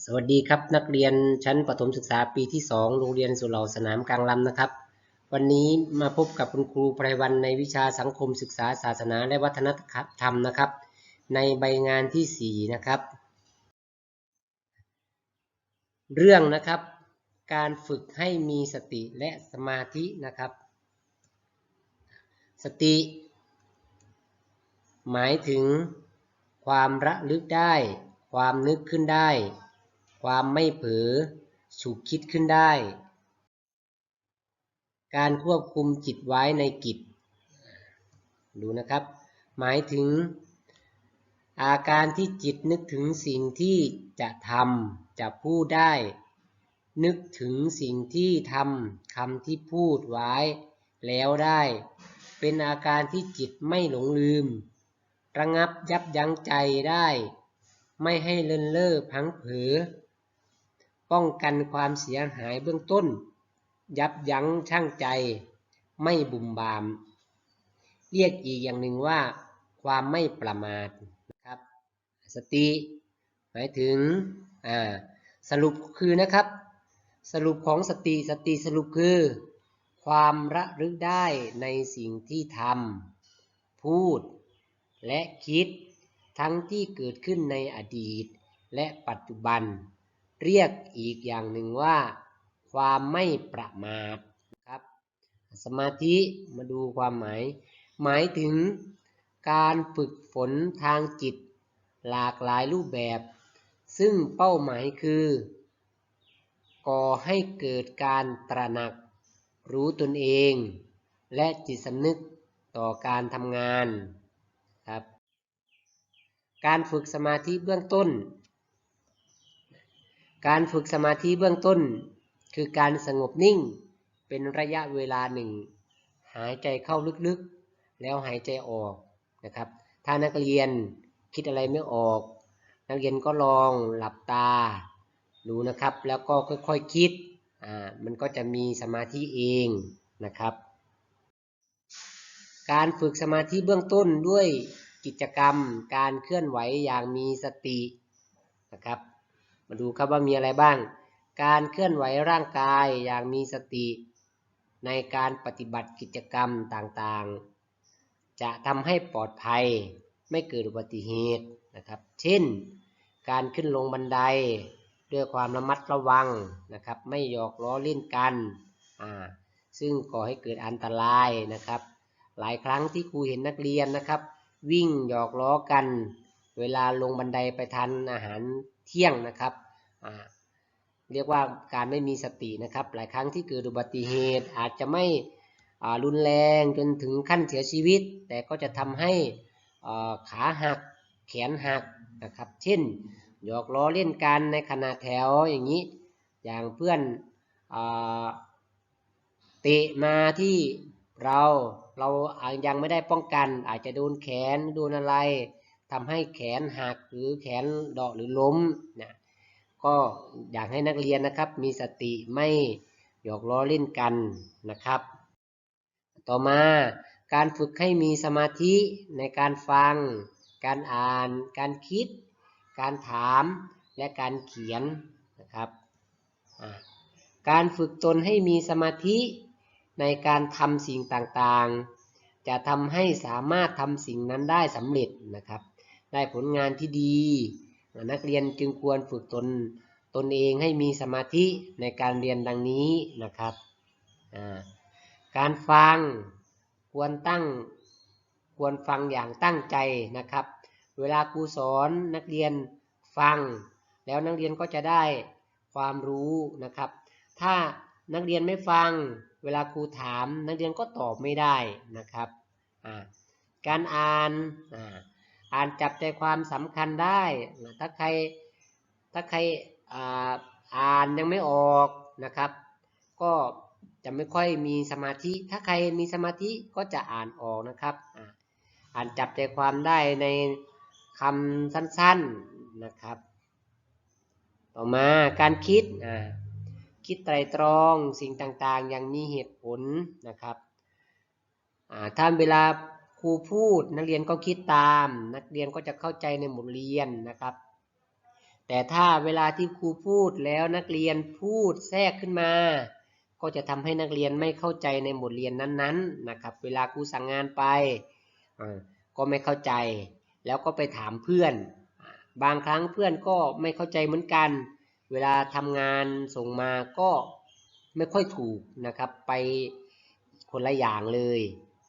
สวัสดีครับนักเรียนชั้นประถมศึกษาปีที่ 2 โรงเรียนสุเหร่าสนามกลางลำนะครับ วันนี้มาพบกับคุณครูไพรวันในวิชาสังคมศึกษาศาสนาและวัฒนธรรมนะครับ ในใบงานที่ 4 นะครับ เรื่องนะครับ การฝึกให้มีสติและสมาธินะครับ สติ หมายถึงความระลึกได้ความนึกขึ้นได้ ความไม่เผลอฉุกคิดขึ้นได้ การควบคุมจิตไว้ในกิจ ดูนะครับ หมายถึง อาการที่จิตนึกถึงสิ่งที่จะทำจะพูดได้ นึกถึงสิ่งที่ทำคำที่พูดไว้ แล้วได้ เป็นอาการที่จิตไม่หลงลืม ระงับยับยั้งใจได้ ไม่ให้เลินเล่อพังเผลอ ป้องกันความเสียหายเบื้องต้น ยับยั้งชั่งใจ ไม่บุ่มบาม เรียกอีกอย่างหนึ่งว่า ความไม่ประมาทนะครับ สติ หมายถึงอ่าสรุปคือนะครับ สรุปของสติสติสรุปคือ ความระลึกได้ในสิ่งที่ทำพูด และคิดทั้งที่เกิดขึ้นในอดีต และปัจจุบัน เรียกอีกอย่างหนึ่งว่า ความไม่ประมาทครับ สมาธิมาดูความหมาย หมายถึงการฝึกฝนทางจิต หลากหลายรูปแบบ ซึ่งเป้าหมายคือ ก่อให้เกิดการตระหนัก รู้ตนเอง และจิตสำนึกต่อการทำงานครับ การฝึกสมาธิเบื้องต้น การฝึกสมาธิเบื้องต้น คือการสงบนิ่ง เป็นระยะเวลาหนึ่ง หายใจเข้าลึกๆ แล้วหายใจออกนะครับ ถ้านักเรียนคิดอะไรไม่ออก นักเรียนก็ลองหลับตาดูนะครับ แล้วก็ค่อยๆคคิดอ่ามันก็จะมีสมาธิเองนะครับ การฝึกสมาธิเบื้องต้นด้วยกิจกรรม การเคลื่อนไหวอย่างมีสตินะครับ มาดูครับว่ามีอะไรบ้าง การเคลื่อนไหวร่างกายอย่างมีสติ ในการปฏิบัติกิจกรรมต่างๆ จะทำให้ปลอดภัยไม่เกิดอุบัติเหตุนะครับ เช่น การขึ้นลงบันไดด้วยความระมัดระวังนะครับ ไม่หยอกล้อเล่นกันอ่าซึ่งก่อให้เกิดอันตรายนะครับ หลายครั้งที่ครูเห็นนักเรียนนะครับ วิ่งหยอกล้อกัน เวลาลงบันไดไปทานอาหารเที่ยงนะครับ เรียกว่าการไม่มีสตินะครับ หลายครั้งที่เกิดอุบัติเหตุอาจจะไม่รุนแรงจนถึงขั้นเสียชีวิต แต่ก็จะทำให้ขาหักแขนหักนะครับ เช่นหยอกล้อเล่นกันในขณะแถวอย่างนี้ อย่างเพื่อนเตะมาที่เราเรายังไม่ได้ป้องกัน อาจจะโดนแขนโดนอะไรทำให้แขนหักหรือแขนเดาะหรือล้มนะ ก็อยากให้นักเรียนนะครับ มีสติไม่หยอกล้อเล่นกันนะครับ ต่อมาการฝึกให้มีสมาธิในการฟัง การอ่าน การคิด การถาม และการเขียนนะครับ การฝึกตนให้มีสมาธิในการทำสิ่งต่างๆ จะทำให้สามารถทำสิ่งนั้นได้สำเร็จนะครับ ได้ผลงานที่ดี นักเรียนจึงควรฝึกตนตนเองให้มีสมาธิในการเรียนดังนี้นะครับการฟังควรตั้งควรฟังอย่างตั้งใจนะครับ เวลาครูสอนนักเรียนฟัง แล้วนักเรียนก็จะได้ความรู้นะครับ ถ้านักเรียนไม่ฟัง เวลาครูถาม นักเรียนก็ตอบไม่ได้นะครับ การอ่าน อ่านจับใจความสำคัญได้ถ้าใครถ้าใครอ่านยังไม่ออกนะครับ ก็จะไม่ค่อยมีสมาธิ ถ้าใครมีสมาธิก็จะอ่านออกนะครับ อ่านจับใจความได้ในคำสั้นๆนะครับ ต่อมาการคิดคิดไตรตรองสิ่งต่างๆ อย่างมีเหตุผลนะครับถ้าเวลา ครูพูดนักเรียนก็คิดตาม นักเรียนก็จะเข้าใจในบทเรียนนะครับ แต่ถ้าเวลาที่ครูพูดแล้วนักเรียนพูดแทรกขึ้นมา ก็จะทำให้นักเรียนไม่เข้าใจในบทเรียนนั้นๆนะครับ เวลาครูสั่งงานไปก็ไม่เข้าใจ แล้วก็ไปถามเพื่อน บางครั้งเพื่อนก็ไม่เข้าใจเหมือนกัน เวลาทำงานส่งมาก็ไม่ค่อยถูกนะครับ ไปคนละอย่างเลย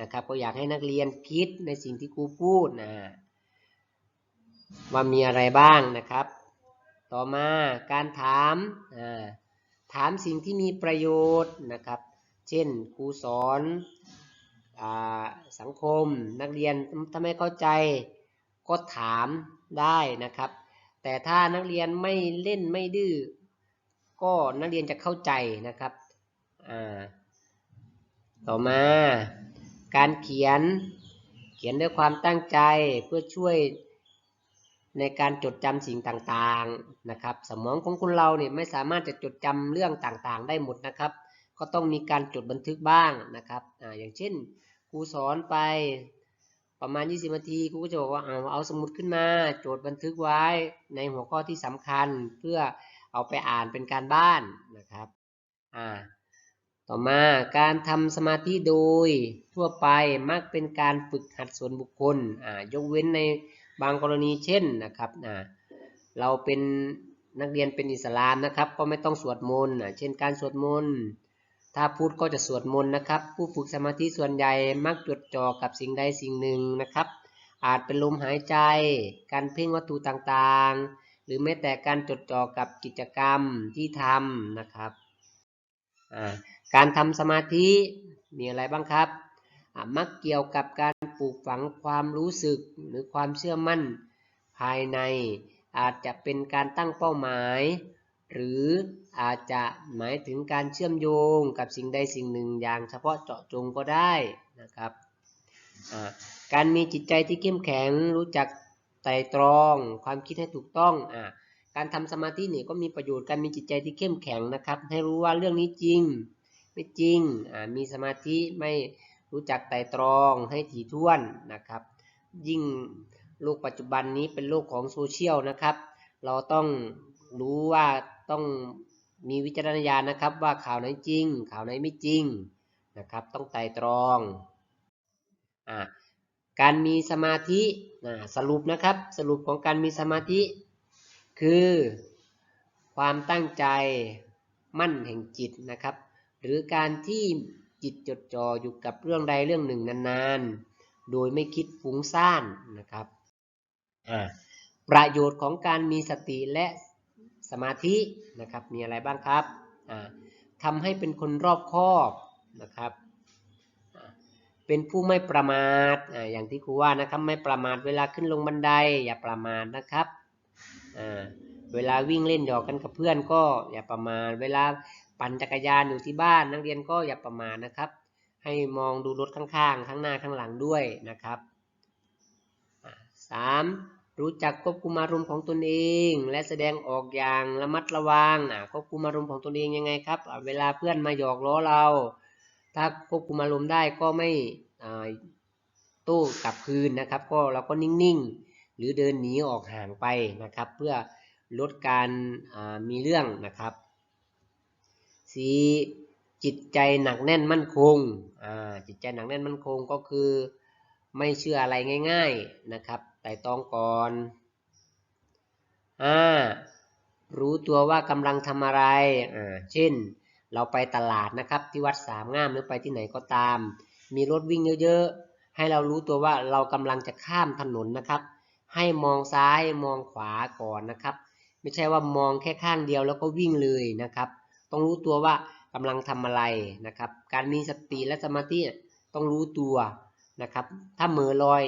นะครับก็อยากให้นักเรียนคิดในสิ่งที่ครูพูดนะว่ามีอะไรบ้างนะครับ ต่อมาการถามถามสิ่งที่มีประโยชน์นะครับ เช่นครูสอนอสังคมนักเรียนถ้าไม่เข้าใจก็ถามได้นะครับ แต่ถ้านักเรียนไม่เล่นไม่ดื้อก็นักเรียนจะเข้าใจนะครับ ต่อมา การเขียนเขียนด้วยความตั้งใจเพื่อช่วยในการจดจำสิ่งต่างๆนะครับ สมองของคนเราเนี่ยไม่สามารถจะจดจำเรื่องต่างๆ ได้หมดนะครับ ก็ต้องมีการจดบันทึกบ้างนะครับออย่างเช่นครูสอนไปประมาณ 20นาทีครูก็จะบอกว่าเอาเอาสมุดขึ้นมา จดบันทึกไว้ในหัวข้อที่สำคัญเพื่อเอาไปอ่านเป็นการบ้านนะครับอ่า ต่อมาการทำสมาธิโดยทั่วไปมักเป็นการฝึกหัดส่วนบุคคลยกเว้นในบางกรณีเช่นนะครับเราเป็นนักเรียนเป็นอิสลามนะครับ ก็ไม่ต้องสวดมนต์เช่นการสวดมนต์ถ้าพูดก็จะสวดมนต์นะครับ ผู้ฝึกสมาธิส่วนใหญ่มักจดจ่อกับสิ่งใดสิ่งหนึ่งนะครับ อาจเป็นลมหายใจ การเพ่งวัตถุต่างๆ หรือแม้แต่การจดจ่อกับกิจกรรมที่ทำนะครับ การทำสมาธิมีอะไรบ้างครับ มักเกี่ยวกับการปลูกฝังความรู้สึกหรือความเชื่อมั่นภายใน อาจจะเป็นการตั้งเป้าหมาย หรืออาจจะหมายถึงการเชื่อมโยงกับสิ่งใดสิ่งหนึ่งอย่างเฉพาะเจาะจงก็ได้นะครับการมีจิตใจที่เข้มแข็งรู้จักไตรตรอง ความคิดให้ถูกต้องอ่า การทำสมาธินี่ก็มีประโยชน์การมีจิตใจที่เข้มแข็งนะครับ ให้รู้ว่าเรื่องนี้จริง ไม่จริงมีสมาธิไม่รู้จักไตรตรองให้ถี่ถ้วนนะครับ ยิ่งโลกปัจจุบันนี้เป็นโลกของโซเชียลนะครับ เราต้องรู้ว่าต้องมีวิจารณญาณนะครับ ว่าข่าวไหนจริง ข่าวไหนไม่จริงนะครับ ต้องไตรตรองอการมีสมาธิสรุปนะครับ สรุปของการมีสมาธิ คือ ความตั้งใจมั่นแห่งจิตนะครับ หรือการที่จิตจดจ่ออยู่กับเรื่องใดเรื่องหนึ่งนานๆ โดยไม่คิดฟุ้งซ่านนะครับประโยชน์ของการมีสติและสมาธินะครับมีอะไรบ้างครับทำให้เป็นคนรอบคอบนะครับเป็นผู้ไม่ประมาทออย่างที่ครูว่านะครับไม่ประมาทเวลาขึ้นลงบันไดอย่าประมาทนะครับ อ่าเวลาวิ่งเล่นหยอกกันกับเพื่อนก็อย่าประมาทเวลาปั่นจักรยานอยู่ที่บ้านนักเรียนก็อย่าประมาทนะครับ ให้มองดูรถข้างๆ ข้างหน้าข้างหลังด้วยนะครับอ่าสามรู้จักควบคุมอารมณ์ของตนเอง และแสดงออกอย่างระมัดระวังควบคุมอารมณ์ของตนเองยังไงครับ เวลาเพื่อนมาหยอกล้อเรา ถ้าควบคุมอารมณ์ได้ก็ไม่โต้กลับคืนนะครับ ก็เราก็นิ่งๆ หรือเดินหนีออกห่างไปนะครับ เพื่อลดการมีเรื่องนะครับสีจิตใจหนักแน่นมั่นคงจิตใจหนักแน่นมั่นคงก็คือไม่เชื่ออะไรง่ายๆนะครับไต่ตองก่อนอ่ารู้ตัวว่ากำลังทำอะไรอ่าเช่น เราไปตลาดนะครับที่วัดสามงามหรือไปที่ไหนก็ตาม มีรถวิ่งเยอะๆ ให้เรารู้ตัวว่าเรากำลังจะข้ามถนนนะครับ ให้มองซ้ายมองขวาก่อนนะครับ ไม่ใช่ว่ามองแค่ข้างเดียวแล้วก็วิ่งเลยนะครับ ต้องรู้ตัวว่ากำลังทำอะไรนะครับ การมีสติและสมาธิต้องรู้ตัวนะครับ ถ้าเมือลอย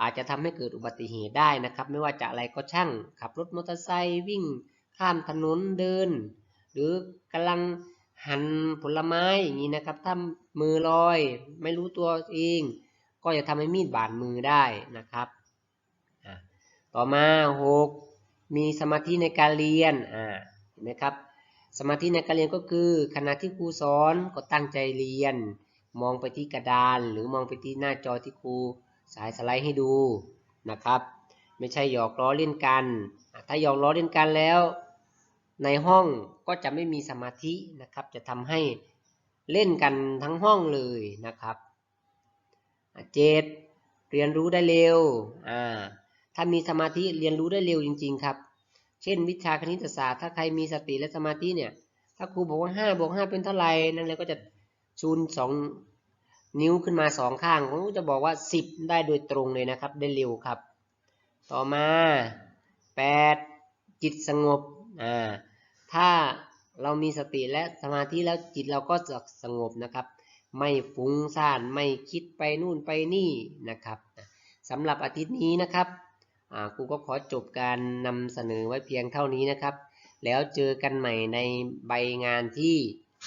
อาจจะทำให้เกิดอุบัติเหตุได้นะครับ ไม่ว่าจะอะไรก็ช่าง ขับรถมอเตอร์ไซค์วิ่งข้ามถนนเดิน หรือกำลังหั่นผลไม้อย่างนี้นะครับ ถ้ามือลอยไม่รู้ตัวเอง ก็จะทำให้มีดบาดมือได้นะครับ ต่อมาหกมีสมาธิในการเรียนอ่าเห็นไหมครับสมาธิในการเรียนก็คือขณะที่ครูสอนก็ตั้งใจเรียน มองไปที่กระดาน หรือมองไปที่หน้าจอที่ครูสายสไลด์ให้ดูนะครับ ไม่ใช่หยอกล้อเล่นกัน ถ้าหยอกล้อเล่นกันแล้ว ในห้องก็จะไม่มีสมาธินะครับ จะทำให้เล่นกันทั้งห้องเลยนะครับเจ็ดเรียนรู้ได้เร็วอ่า ถ้ามีสมาธิเรียนรู้ได้เร็วจริง ๆ ครับ เช่น วิชาคณิตศาสตร์ถ้าใครมีสติและสมาธิเนี่ย ถ้าครูบอกว่าห้าบวกห้าเป็นเท่าไหร่นั่นเลยก็จะชูนสองนิ้วขึ้นมาสองข้างผมจะบอกว่าสิบได้โดยตรงเลยนะครับ ได้เร็วครับ ต่อมาแปดจิตสงบอ่าถ้าเรามีสติและสมาธิแล้วจิตเราก็จะสงบนะครับ ไม่ฟุ้งซ่านไม่คิดไปนู่นไปนี่นะครับสำหรับอาทิตย์นี้นะครับ ครูก็ขอจบการนำเสนอไว้เพียงเท่านี้นะครับ แล้วเจอกันใหม่ในใบงานที่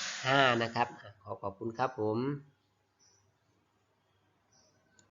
5 นะครับ ขอขอบคุณครับผม